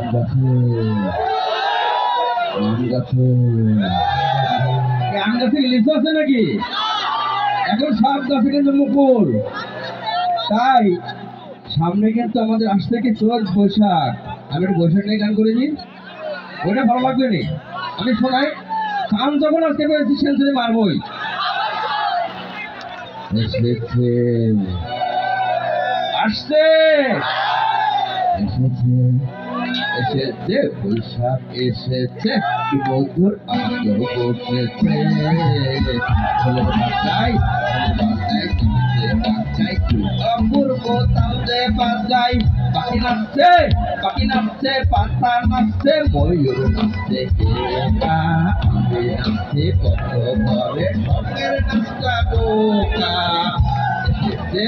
আম গাছে আম গাছে আম নাকি এখন সব গাছে কিন্তু মুকুল তাই সামনে কিন্তু আমাদের আজ থেকে চোর বৈশাখ আমি একটু বৈশাখ নিয়ে গান করে দিই ওটা ভালো লাগবে নি আমি শোনাই কাম যখন আজকে করেছি সেঞ্চুরি মারবই আসছে এসেছে বৈশাখ এসেছে বন্ধুর আনন্দ বসেছে। বাসায় বাসায় বাসায় অপূর্ব তালদে বাজাই পাখি নাচছে পাখি নাচছে, পাতা নাচছে, ময়ূর নাচছে আমি নাচছি কত ঘরে সঙ্গের নাচটা বোকা। এসেছে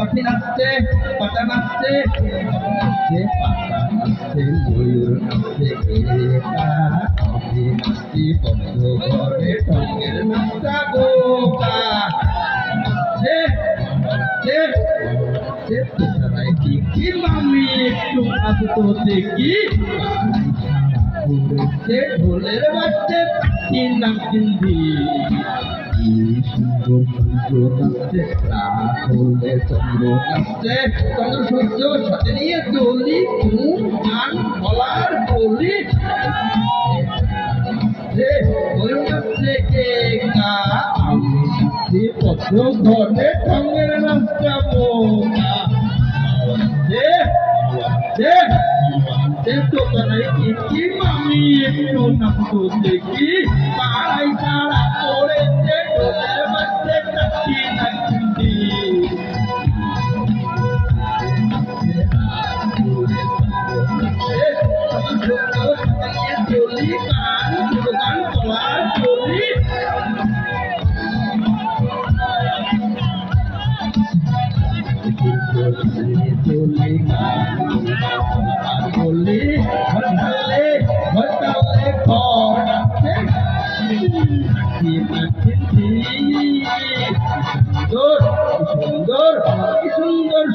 পাখি নাচছে পাতা নাচছে পাতা নাচছে ময়ূর নাচছে বন্ধ ঘরে সঙ্গের নাচটা বোকা নাচছে নাচছে তোমরাই কি কি মামি একটু ঢোলের পাখি নাম হিন্দি সুন্দর সুন্দর নাচছে রাত চন্দ্র নাচছে। চন্দ্র সূর্য সাথে নিয়ে দলি ঘুম গান গলার বলি আমি ঠঙ্গের নাচটা বোকা নাচছে কি মামি একটু নাচতো দেখি পাড়াই তারা পড়েছে ঢোলের বাচ্চা কাটি নাচি চলি গান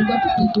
গানে কিছু